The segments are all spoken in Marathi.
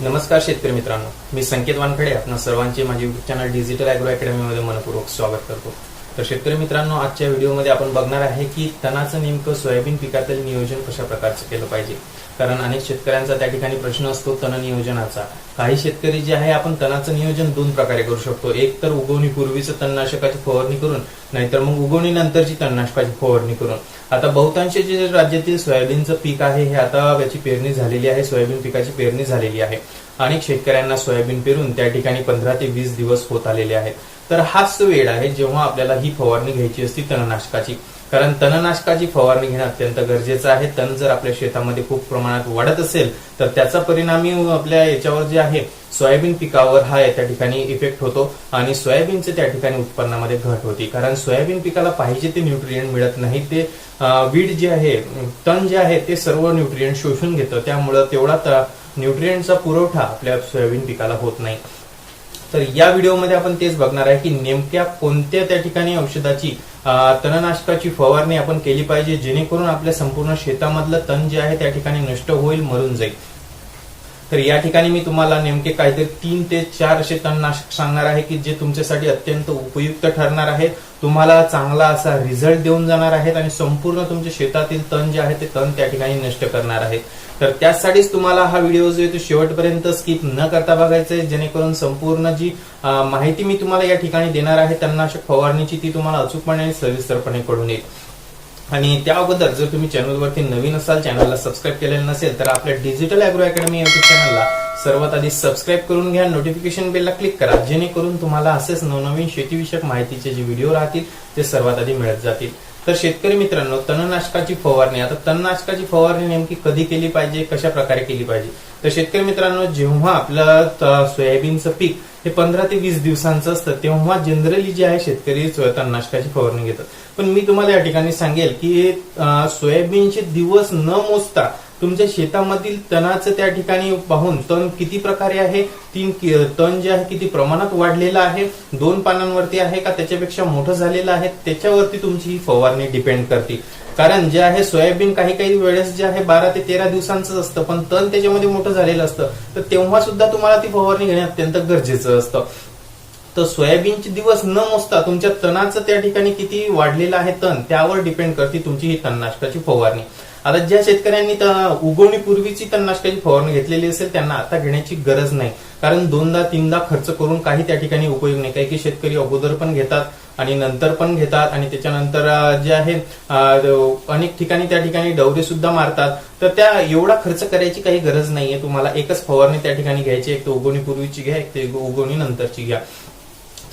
नमस्कार शेतकरी मित्रांनो. मी संकेत वानखडे. आपणा सर्वांचे माझे युट्यूब चॅनल डिजिटल अॅग्रो अकॅडमीमध्ये मनपूर्वक स्वागत करतो. तर शेतकरी मित्रांनो आजच्या व्हिडिओमध्ये आपण बघणार आहे की तणाचं नेमकं सोयाबीन पिकातील नियोजन कशा प्रकारचं केलं पाहिजे? कारण अनेक शेतकऱ्यांचा त्या ठिकाणी प्रश्न असतो तण नियोजनाचा. काही शेतकरी जे आहे आपण तणाचं नियोजन दोन प्रकारे करू शकतो. एक तर उगवणीपूर्वीचं तणनाशकाची फवारणी करून नाहीतर मग उगवणीनंतरची तणनाशकाची फवारणी करून. आता बहुतांश जे राज्यातील सोयाबीनचं पीक आहे हे आता याची पेरणी झालेली आहे सोयाबीन पिकाची पेरणी झालेली आहे. अनेक शेतकऱ्यांना सोयाबीन पेरून त्या ठिकाणी पंधरा ते वीस दिवस होत आलेले आहेत. तर हाच वेळ आहे जेव्हा आपल्याला ही फवारणी घ्यायची असती तणनाशकाची. कारण तणनाशकाची फवारणी घेणं अत्यंत गरजेचं आहे. तण जर आपल्या शेतामध्ये खूप प्रमाणात वाढत असेल तर त्याचा परिणामी आपल्या याच्यावर जे आहे सोयाबीन पिकावर हा त्या ठिकाणी इफेक्ट होतो आणि सोयाबीनचे त्या ठिकाणी उत्पन्नामध्ये घट होती. कारण सोयाबीन पिकाला पाहिजे ते न्यूट्रिएंट मिळत नाही. ते वीड जे आहे तण जे आहे ते सर्व न्यूट्रिएंट शोषून घेतं. त्यामुळं तेवढा न्यूट्रिएंटचा पुरवठा आपल्या सोयाबीन पिकाला होत नाही. तर या व्हिडिओमध्ये आपण तेच बघणार आहे की नेमक्या कोणत्या त्या ठिकाणी औषधाची तणनाशकाची फवारणी आपण केली पाहिजे जेणेकरून आपल्या संपूर्ण शेतामधलं तण जे आहे त्या ठिकाणी नष्ट होईल मरून जाईल. तर या ठिकाणी मी तुम्हाला नेमके काहीतरी तीन ते चार असे तणनाशक सांगणार आहे की जे तुमच्यासाठी अत्यंत उपयुक्त ठरणार आहे तुम्हाला चांगला असा रिझल्ट देऊन जाणार आहेत आणि संपूर्ण तुमच्या शेतातील तण जे आहे ते तण त्या ठिकाणी नष्ट करणार आहेत. तर त्यासाठीच तुम्हाला हा व्हिडिओ जो आहे तो शेवटपर्यंत स्किप न करता बघायचा आहे जेणेकरून संपूर्ण जी माहिती मी तुम्हाला या ठिकाणी देणार आहे तणनाशक फवारणीची ती तुम्हाला अचूकपणे आणि सविस्तरपणे कळून येईल. आणि त्या अगोदर जर तुम्ही चॅनलवरती नवीन असाल चॅनलला सबस्क्राईब केलेलं नसेल तर आपल्या डिजिटल अॅग्रो अकॅडमी युट्यूब चॅनलला सर्वात आधी सबस्क्राईब करून घ्या. नोटिफिकेशन बेलला क्लिक करा. जेणेकरून तुम्हाला असेच नवनवीन शेतीविषयक माहितीचे जे व्हिडिओ राहतील ते सर्वात आधी मिळत जातील. तर शेतकरी मित्रांनो तणनाशकाची फवारणी. आता तणनाशकाची फवारणी नेमकी कधी केली पाहिजे कशा प्रकारे केली पाहिजे? तर शेतकरी मित्रांनो जेव्हा आपलं सोयाबीनचं पीक हे पंधरा ते वीस दिवसांचं असतं तेव्हा जनरली जे आहे शेतकरी सोया- तणनाशकाची फवारणी घेतात. पण मी तुम्हाला या ठिकाणी सांगेल की सोयाबीनचे दिवस न मोजता तुमच्या शेतामधील तणाचं त्या ठिकाणी पाहून तण किती प्रकारे आहे? तीन तण जे आहे किती प्रमाणात वाढलेलं आहे? दोन पानांवरती आहे का? त्याच्यापेक्षा मोठं झालेलं आहे? त्याच्यावरती तुमची ही फवारणी डिपेंड करते. कारण जे आहे सोयाबीन काही काही वेळेस जे आहे बारा ते तेरा दिवसांचं असतं. पण तण त्याच्यामध्ये मोठं झालेलं असतं. तर तेव्हा सुद्धा तुम्हाला ती फवारणी घेणे अत्यंत गरजेचं असतं. तर सोयाबीनचे दिवस न मोजता तुमच्या तणाचं त्या ठिकाणी किती वाढलेलं आहे तण त्यावर डिपेंड करते तुमची ही तणनाशकाची फवारणी. आता ज्या शेतकऱ्यांनी उगवणीपूर्वीची तणनाशकाची फवारणी घेतलेली असेल त्यांना आता घेण्याची गरज नाही. कारण दोनदा तीनदा खर्च करून काही त्या ठिकाणी उपयोग नाही. काही काही शेतकरी अगोदर पण घेतात आणि नंतर पण घेतात आणि त्याच्यानंतर जे आहे अनेक ठिकाणी त्या ठिकाणी डवरे सुद्धा मारतात. तर त्या एवढा खर्च करायची काही गरज नाहीये. तुम्हाला एकच फवारणी त्या ठिकाणी घ्यायची एक तर उगवणीपूर्वीची घ्या एक तर उगवणी नंतरची घ्या.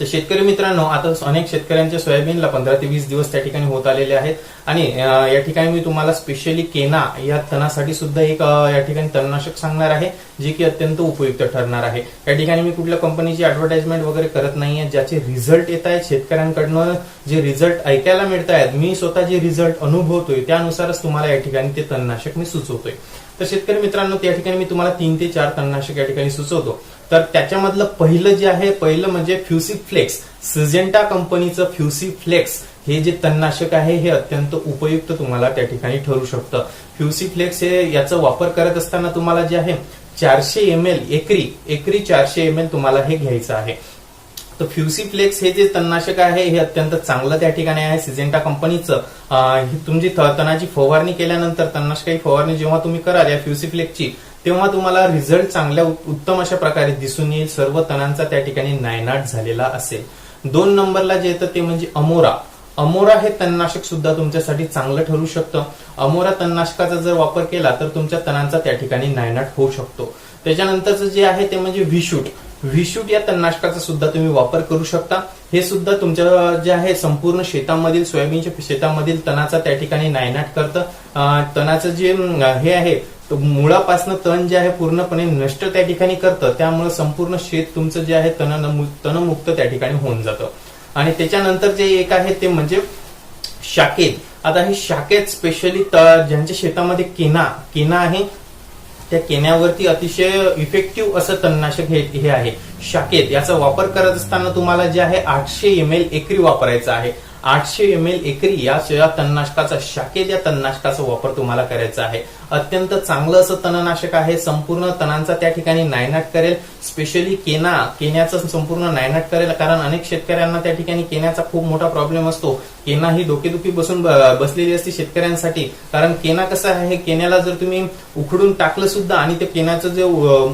तर शेतकरी मित्रांनो आता अनेक शेतकऱ्यांच्या सोयाबीनला पंधरा ते वीस दिवस त्या ठिकाणी होत आलेले आहेत. आणि या ठिकाणी मी तुम्हाला स्पेशली केना या तणासाठी सुद्धा एक या ठिकाणी तणनाशक सांगणार आहे जे की अत्यंत उपयुक्त ठरणार आहे. या ठिकाणी मी कुठल्या कंपनीची ऍडव्हर्टाइजमेंट वगैरे करत नाहीये ज्याचे रिझल्ट येत आहेत शेतकऱ्यांकडनं. जे रिझल्ट ऐकायला मिळत आहेत मी स्वतः जे रिझल्ट अनुभवतोय त्यानुसारच तुम्हाला या ठिकाणी ते तणनाशक मी सुचवतोय. तर शेतकरी मित्रांनो त्या ठिकाणी मी तुम्हाला तीन ते चार तणनाशक या ठिकाणी सुचवतो. तर त्याच्यामधलं पहिलं जे आहे पहिलं म्हणजे फ्युसी फ्लेक्स. सिजेंटा कंपनीचं फ्युसी फ्लेक्स हे जे तणनाशक आहे हे अत्यंत उपयुक्त तुम्हाला त्या ठिकाणी ठरू शकतं. फ्युसी फ्लेक्स हे याचा वापर करत असताना तुम्हाला जे आहे चारशे एम एल एकरी एकरी चारशे एम एल तुम्हाला हे घ्यायचं आहे. तर फ्युसी फ्लेक्स हे जे तणनाशक आहे हे अत्यंत चांगलं त्या ठिकाणी आहे. सिजेंटा कंपनीचं तुमची तणाची फवारणी केल्यानंतर तणनाशकाची फवारणी जेव्हा तुम्ही कराल या फ्युसी फ्लेक्सची तेव्हा तुम्हाला रिझल्ट चांगल्या उत्तम अशा प्रकारे दिसून येईल. सर्व तणांचा त्या ठिकाणी नायनाट झालेला असेल. दोन नंबरला जे येतं ते म्हणजे अमोरा. अमोरा हे तणनाशक सुद्धा तुमच्यासाठी चांगलं ठरू शकतं. अमोरा तणनाशकाचा जर वापर केला तर तुमच्या तणांचा त्या ठिकाणी नायनाट होऊ शकतो. त्याच्यानंतरचं जे आहे ते म्हणजे व्हिशूट विशूट या तणनाशकाचा सुद्धा तुम्ही वापर करू शकता. हे सुद्धा तुमच्या जे आहे संपूर्ण शेतामधील सोयाबीनच्या शेतामधील तणाचा त्या ठिकाणी नायनाट करतं. तणाचं जे हे आहे तर मुळापासनं तण जे आहे पूर्णपणे नष्ट त्या ठिकाणी करतं. त्यामुळे संपूर्ण शेत तुमचं जे आहे तण तणमुक्त त्या ठिकाणी होऊन जातं. आणि त्याच्यानंतर जे एक आहे ते म्हणजे शाकेत. आता हे शाकेत स्पेशली ज्यांच्या शेतामध्ये केना केना आहे त्या केन्यावरती अतिशय इफेक्टिव्ह असं तणनाशक हे हे आहे. शाकेत याचा वापर करत असताना तुम्हाला जे आहे आठशे एम एल एकरी वापरायचं आहे. आठशे एम एल एकरी या सोया तणनाशकाचा शाखेत या तणनाशकाचा वापर तुम्हाला करायचा आहे. अत्यंत चांगलं असं तणनाशक आहे. संपूर्ण तणांचा त्या ठिकाणी नायनाट करेल. स्पेशली केना केन्याचं संपूर्ण नायनाट करेल. कारण अनेक शेतकऱ्यांना त्या ठिकाणी केन्याचा खूप मोठा प्रॉब्लेम असतो. केना ही डोकेदुखी बसून बसलेली असते शेतकऱ्यांसाठी. कारण केना कसं आहे केन्याला जर तुम्ही उखडून टाकलं सुद्धा आणि ते केन्याचं जे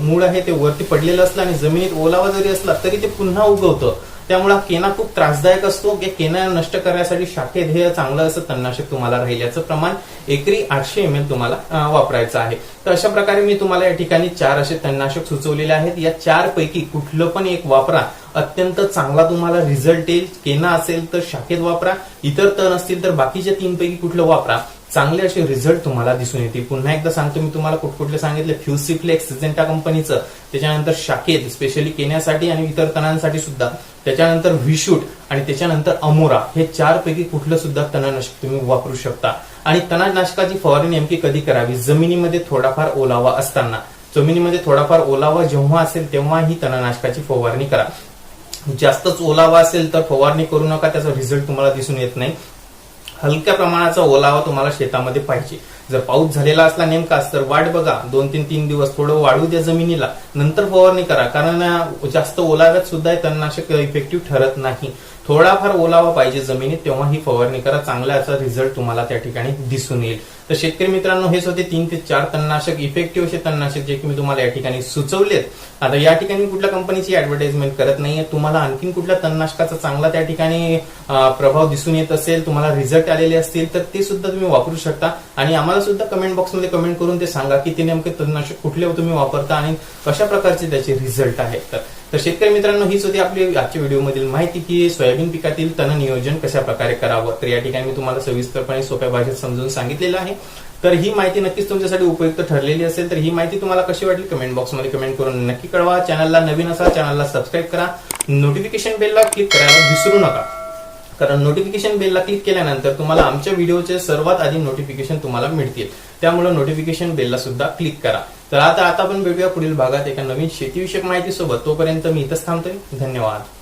मूळ आहे ते वरती पडलेलं असलं आणि जमिनीत ओलावा जरी असला तरी ते पुन्हा उगवतं. त्यामुळे हा केना खूप त्रासदायक असतो की केना नष्ट करण्यासाठी शाखेत हे चांगलं असं तणनाशक तुम्हाला राहील याचं प्रमाण एकरी आठशे एम एल तुम्हाला वापरायचं आहे. तर अशा प्रकारे मी तुम्हाला या ठिकाणी चार असे तणनाशक सुचवलेले आहेत. या चार पैकी कुठलं पण एक वापरा. अत्यंत चांगला तुम्हाला रिझल्ट येईल. केना असेल तर शाखेत वापरा. इतर तण असतील तर बाकीच्या तीन पैकी कुठलं वापरा. चांगले असे रिझल्ट तुम्हाला दिसून येतील. पुन्हा एकदा सांगतो मी तुम्हाला कुठकुठले सांगितले फ्युसिफ्लेक्स सिजेंटा कंपनीचं त्याच्यानंतर शाकेत स्पेशली केण्यासाठी आणि इतर तणांसाठी सुद्धा. त्याच्यानंतर विशूट आणि त्याच्यानंतर अमोरा हे चार पैकी कुठलं सुद्धा तणनाशक तुम्ही वापरू शकता. आणि तणनाशकाची फवारणी नेमकी कधी करावी? जमिनीमध्ये थोडाफार ओलावा असताना. जमिनीमध्ये थोडाफार ओलावा जेव्हा असेल तेव्हा ही तणनाशकाची फवारणी करा. जास्तच ओलावा असेल तर फवारणी करू नका त्याचा रिझल्ट तुम्हाला दिसून येत नाही. हलक्या प्रमाणाचा ओलावा तुम्हाला शेतामध्ये पाहिजे. जर पाऊस झालेला असला नेमकाच तर वाट बघा. दोन तीन तीन दिवस थोडं वाढू द्या जमिनीला. नंतर फवारणी करा. कारण जास्त ओलाव्यात सुद्धा तणनाशक इफेक्टिव्ह ठरत नाही. थोडाफार ओलावा पाहिजे जमिनीत तेव्हा ही फवारणी करा. चांगला असा रिझल्ट तुम्हाला त्या ठिकाणी दिसून येईल. तर शेतकरी मित्रांनो हेच होते तीन ते चार तणनाशक इफेक्टिव्ह असे तणनाशक जे की मी तुम्हाला या ठिकाणी सुचवलेत. आता या ठिकाणी कुठल्या कंपनीची ऍडव्हर्टाइजमेंट करत नाहीये. तुम्हाला आणखीन कुठल्या तणनाशकाचा चांगला त्या ठिकाणी प्रभाव दिसून येत असेल तुम्हाला रिझल्ट आलेले असतील तर ते सुद्धा तुम्ही वापरू शकता. आणि आम्हाला सुद्धा कमेंट बॉक्समध्ये कमेंट करून ते सांगा की ते नेमके तणनाशक कुठले तुम्ही वापरता आणि कशा प्रकारचे त्याचे रिझल्ट आहेत. तर तर शेतकरी मित्रांनो हीच होती आपली आजच्या व्हिडिओमधील माहिती की सोयाबीन पिकातील तण नियोजन कशा प्रकारे करावं? तर या ठिकाणी मी तुम्हाला सविस्तरपणे सोप्या भाषेत समजून सांगितलेलं आहे. तर ही माहिती नक्कीच तुमच्यासाठी उपयुक्त ठरलेली असेल तर ही माहिती तुम्हाला कशी वाटली कमेंट बॉक्समध्ये कमेंट करून नक्की कळवा. चॅनलला नवीन असा चॅनलला सबस्क्राईब करा. नोटिफिकेशन बेलला क्लिक करायला विसरू नका. कारण नोटिफिकेशन बेलला क्लिक केल्यानंतर तुम्हाला आमच्या व्हिडिओचे सर्वात आधी नोटिफिकेशन तुम्हाला मिळतील. त्यामुळे नोटिफिकेशन बेलला सुद्धा क्लिक करा. तर आता आता आपण भेटूया पुढील भागात एका नवीन शेतीविषयक माहितीसोबत. तोपर्यंत मी इथंच थांबतोय. धन्यवाद.